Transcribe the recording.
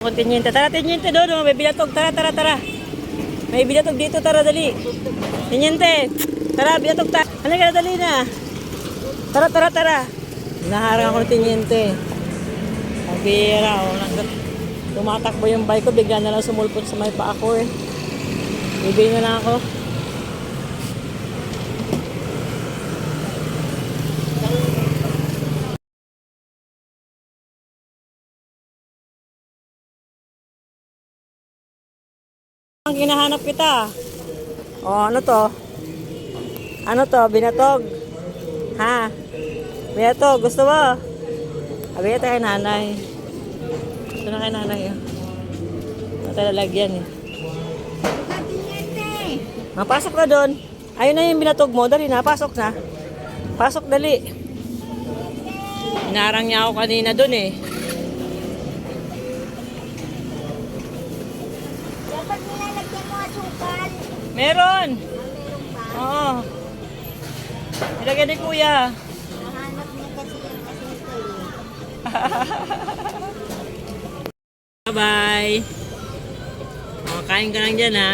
Kung tinyente. Tara, tinyente doon. Oh. May bilatog. Tara, tara, tara. May bilatog dito. Tara, dali. Tinyente. Tara, bilatog ta. Ano ka, dali na. Tara, tara, tara. Naharang ako ng tinyente. Ang bira. Oh. Tumatakbo yung bike ko. Bigla na lang sumulpot sa may paa ko eh. Bibili na lang ako. Ang kinahanap kita. O, ano to? Ano to? Binatog. Ha? Binatog. Gusto mo? Sabi ito kay nanay. Ito na kay nanay. Oh. Ito lalagyan eh. Mapasok ka doon. Ayun na yung binatog mo. Dali na. Pasok na. Pasok dali. Inarang niya ako kanina doon eh. Dapat nilalagyan mo asukal. Meron. Ah, meron ba? Oo. Ilagay ni kuya. Nahanap niya kasi yung asukal eh. Bye-bye. Oh, kain ka lang dyan ha.